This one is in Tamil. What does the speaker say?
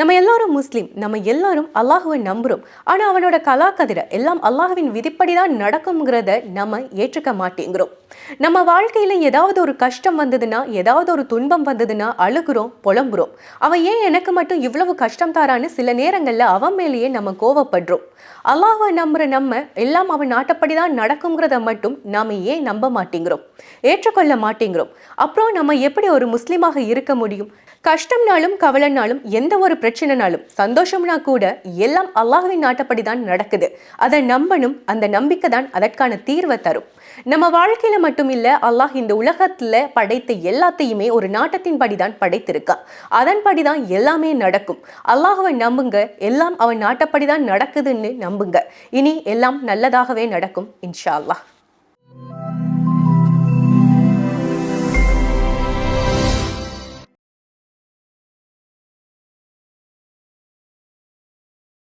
நம்ம எல்லாரும் முஸ்லீம் நம்ம எல்லாரும் அல்லாஹுவை நம்புறோம். ஆனா அவனோட கலாக்கதிர எல்லாம் அல்லாஹுவின் விதிப்படி தான் நடக்குங்கிறத நம்ம ஏற்றுக்க மாட்டேங்கிறோம். நம்ம வாழ்க்கையில ஏதாவது ஒரு கஷ்டம் வந்ததுன்னா ஏதாவது ஒரு துன்பம் வந்ததுன்னா அழுகுறோம் புலம்புறோம். அவன் ஏன் எனக்கு மட்டும் இவ்வளவு கஷ்டம் தாரான்னு சில நேரங்கள்ல அவன் மேலேயே நம்ம கோவப்படுறோம். அல்லாஹ்வை நம்புற நம்ம எல்லாம் அவன் நாட்டப்படி தான் நடக்குங்கிறத மட்டும் நாம ஏன் நம்ப மாட்டேங்கிறோம்? ஏற்றுக்கொள்ள மாட்டேங்கிறோம். அப்புறம் நம்ம எப்படி ஒரு முஸ்லீமாக இருக்க முடியும்? கஷ்டம்னாலும் கவலைனாலும் எந்த ஒரு பிரச்சனைனாலும் சந்தோஷம்னா கூட எல்லாம் அல்லாஹுவின் நாட்டப்படி தான் நடக்குது. அதை நம்பணும் அந்த நம்பிக்கை தான் அதற்கான தீர்வை தரும். நம்ம வாழ்க்கையில மட்டும் இல்ல அல்லாஹ் இந்த உலகத்துல படைத்த எல்லாத்தையுமே ஒரு நாட்டத்தின்படி தான் படைத்திருக்கா. அதன்படி தான் எல்லாமே நடக்கும். அல்லாஹுவை நம்புங்க எல்லாம் அவன் நாட்டப்படி தான் நடக்குதுன்னு நம்புங்க. இனி எல்லாம் நல்லதாகவே நடக்கும் இன்ஷா அல்லாஹ்.